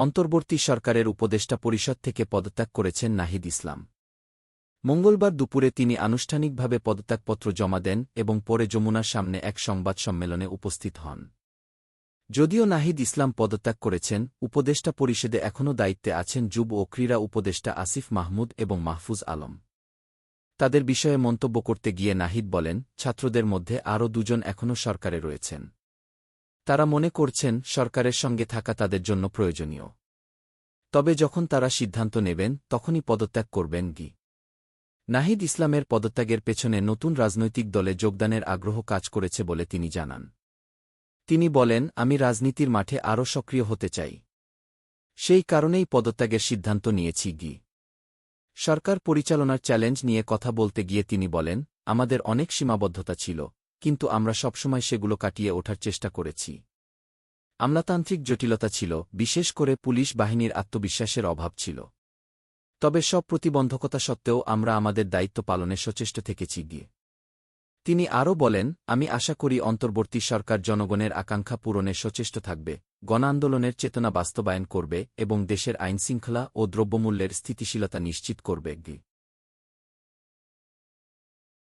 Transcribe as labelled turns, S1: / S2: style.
S1: অন্তর্বর্তী সরকারের উপদেষ্টা পরিষদ থেকে পদত্যাগ করেছেন নাহিদ ইসলাম। মঙ্গলবার দুপুরে তিনি আনুষ্ঠানিকভাবে পদত্যাগপত্র জমা দেন এবং পরে যমুনার সামনে এক সংবাদ সম্মেলনে উপস্থিত হন। যদিও নাহিদ ইসলাম পদত্যাগ করেছেন, উপদেষ্টা পরিষদে এখনও দায়িত্বে আছেন যুব ও ক্রীড়া উপদেষ্টা আসিফ মাহমুদ এবং মাহফুজ আলম। তাদের বিষয়ে মন্তব্য করতে গিয়ে নাহিদ বলেন, ছাত্রদের মধ্যে আরও দুজন এখনও সরকারে রয়েছেন। তারা মনে করছেন সরকারের সঙ্গে থাকা তাদের জন্য প্রয়োজনীয়। তবে যখন তারা সিদ্ধান্ত নেবেন, তখনই পদত্যাগ করবেন গি। নাহিদ ইসলামের পদত্যাগের পেছনে নতুন রাজনৈতিক দলে যোগদানের আগ্রহ কাজ করেছে বলে তিনি জানান। তিনি বলেন, আমি রাজনীতির মাঠে আরও সক্রিয় হতে চাই। সেই কারণেই পদত্যাগের সিদ্ধান্ত নিয়েছি গি। সরকার পরিচালনার চ্যালেঞ্জ নিয়ে কথা বলতে গিয়ে তিনি বলেন, আমাদের অনেক সীমাবদ্ধতা ছিল। কিন্তু আমরা সবসময় সেগুলো কাটিয়ে ওঠার চেষ্টা করেছি। আমলাতান্ত্রিক জটিলতা ছিল, বিশেষ করে পুলিশ বাহিনীর আত্মবিশ্বাসের অভাব ছিল। তবে সব প্রতিবন্ধকতা সত্ত্বেও আমরা আমাদের দায়িত্ব পালনে সচেষ্ট থেকেছি গিয়ে। তিনি আরও বলেন, আমি আশা করি অন্তর্বর্তী সরকার জনগণের আকাঙ্ক্ষা পূরণে সচেষ্ট থাকবে গণ আন্দোলনের চেতনা বাস্তবায়ন করবে এবং দেশের আইনশৃঙ্খলা ও দ্রব্যমূল্যের স্থিতিশীলতা নিশ্চিত করবে গি